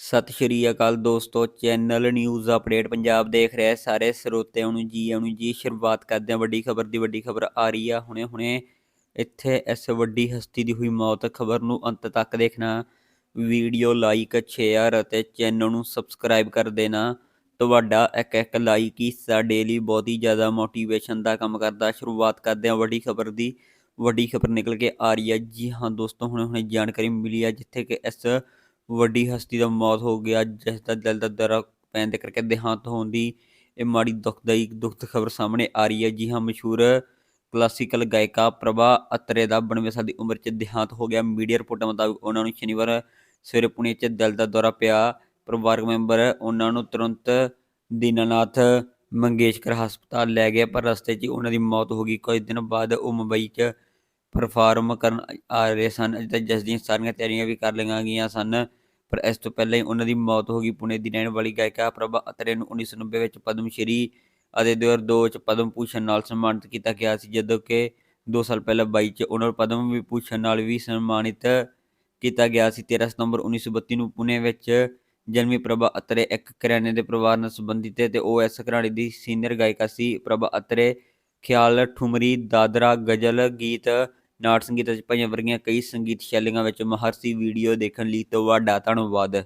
ਸਤਿ ਸ਼੍ਰੀ ਅਕਾਲ ਦੋਸਤੋ, channel news update Punjab ਦੇਖ ਰਹੇ ਸਾਰੇ ਸਰੋਤਿਆਂ ਨੂੰ ਜੀ ਆਇਆਂ ਨੂੰ ਜੀ, ਸ਼ੁਰੂਆਤ ਕਰਦੇ ਹਾਂ ਵੱਡੀ ਖਬਰ ਦੀ, ਵੱਡੀ ਖਬਰ ਆ ਰਹੀ ਆ ਹੁਣੇ ਹੁਣੇ। ਇੱਥੇ ਇਸ ਵੱਡੀ ਹਸਤੀ ਦੀ ਹੋਈ ਮੌਤ, ਖਬਰ ਨੂੰ ਅੰਤ ਤੱਕ ਦੇਖਣਾ। ਵੀਡੀਓ ਲਾਈਕ, ਸ਼ੇਅਰ ਅਤੇ ਚੈਨਲ ਨੂੰ ਸਬਸਕ੍ਰਾਈਬ ਕਰ ਦੇਣਾ। ਤੁਹਾਡਾ ਇੱਕ ਇੱਕ ਲਾਈਕ ਹੀ ਸਾਡੇ ਲਈ ਬਹੁਤ ਹੀ ਜ਼ਿਆਦਾ ਮੋਟੀਵੇਸ਼ਨ ਦਾ ਕੰਮ ਕਰਦਾ। ਸ਼ੁਰੂਆਤ ਕਰਦੇ ਹਾਂ ਵੱਡੀ ਖਬਰ ਦੀ। ਵੱਡੀ ਖਬਰ ਨਿਕਲ ਕੇ ਆ ਰਹੀ ਹੈ। ਜੀ ਹਾਂ ਦੋਸਤੋ, ਹੁਣੇ ਹੁਣੇ ਜਾਣਕਾਰੀ ਮਿਲੀ ਹੈ ਜਿੱਥੇ ਕਿ ਇਸ ਵੱਡੀ ਹਸਤੀ ਦਾ ਮੌਤ ਹੋ ਗਿਆ, ਜਿਸ ਦਾ ਦਿਲ ਦਾ ਦੌਰਾ ਪੈਣ ਦੇ ਕਰਕੇ ਦੇਹਾਂਤ ਹੋਣ ਦੀ ਇਹ ਮਾੜੀ ਦੁਖਦਾਈ ਦੁਖਦ ਖਬਰ ਸਾਹਮਣੇ ਆ ਰਹੀ ਹੈ। ਜੀ ਹਾਂ, ਮਸ਼ਹੂਰ ਕਲਾਸੀਕਲ ਗਾਇਕਾ ਪ੍ਰਭਾ ਅਤਰੇ ਦਾ 92 ਸਾਲ ਦੀ ਉਮਰ 'ਚ ਦੇਹਾਂਤ ਹੋ ਗਿਆ। ਮੀਡੀਆ ਰਿਪੋਰਟਾਂ ਮੁਤਾਬਕ ਉਹਨਾਂ ਨੂੰ ਸ਼ਨੀਵਾਰ ਸਵੇਰੇ ਪੁਣੇ 'ਚ ਦਿਲ ਦਾ ਦੌਰਾ ਪਿਆ। ਪਰਿਵਾਰਕ ਮੈਂਬਰ ਉਹਨਾਂ ਨੂੰ ਤੁਰੰਤ ਦੀਨਾਨਾਥ ਮੰਗੇਸ਼ਕਰ ਹਸਪਤਾਲ ਲੈ ਗਏ, ਪਰ ਰਸਤੇ 'ਚ ਉਹਨਾਂ ਦੀ ਮੌਤ ਹੋ ਗਈ। ਕੁਝ ਦਿਨ ਬਾਅਦ ਉਹ ਮੁੰਬਈ 'ਚ ਪਰਫਾਰਮ ਕਰਨ ਆ ਰਹੇ ਸਨ ਅਤੇ ਜਿਸ ਦੀਆਂ ਸਾਰੀਆਂ ਤਿਆਰੀਆਂ ਵੀ ਕਰ ਲਈਆਂ ਗਈਆਂ ਸਨ। ਪਰ ਇਸ ਤੋਂ ਪਹਿਲਾਂ ਹੀ ਉਹਨਾਂ ਦੀ ਮੌਤ ਹੋ ਗਈ ਪੁਣੇ ਦੀ ਰਹਿਣ ਵਾਲੀ ਗਾਇਕਾ ਪ੍ਰਭਾ ਅਤਰੇ ਨੂੰ 1990 ਵਿੱਚ ਪਦਮ ਸ਼੍ਰੀ ਅਤੇ 2002 ਚ ਪਦਮ ਭੂਸ਼ਣ ਨਾਲ ਸਨਮਾਨਿਤ ਕੀਤਾ ਗਿਆ ਸੀ, ਜਦੋਂ ਕਿ 2 ਸਾਲ ਪਹਿਲਾਂ 22 ਚ ਉਹਨਾਂ ਨੂੰ ਪਦਮ ਵਿਭੂਸ਼ਣ ਨਾਲ ਵੀ ਸਨਮਾਨਿਤ ਕੀਤਾ ਗਿਆ ਸੀ। 13 ਸਤੰਬਰ 1932 ਨੂੰ ਪੁਣੇ ਵਿੱਚ ਜਨਮੀ ਪ੍ਰਭਾ ਅਤਰੇ ਇੱਕ ਕਰਿਆਨੇ ਦੇ ਪਰਿਵਾਰ ਨਾਲ ਸੰਬੰਧਿਤ ਹੈ ਤੇ ਉਹ ਇਸ ਘਰਾਣੇ ਦੀ ਸੀਨੀਅਰ ਗਾਇਕਾ ਸੀ। ਪ੍ਰਭਾ ਅਤਰੇ ਖਿਆਲ ਠੁਮਰੀ, ਦਾਦਰਾ, ਗਜ਼ਲ, ਗੀਤ ਨਾਟ ਸੰਗੀਤ ਅਤੇ ਭਜਨ ਵਰਗੀਆਂ ਕਈ ਸੰਗੀਤ ਸ਼ੈਲੀਆਂ ਵਿੱਚ ਮਹਰਸ਼ੀ ਵੀਡੀਓ ਦੇਖਣ ਲਈ ਤੁਹਾਡਾ ਧੰਨਵਾਦ।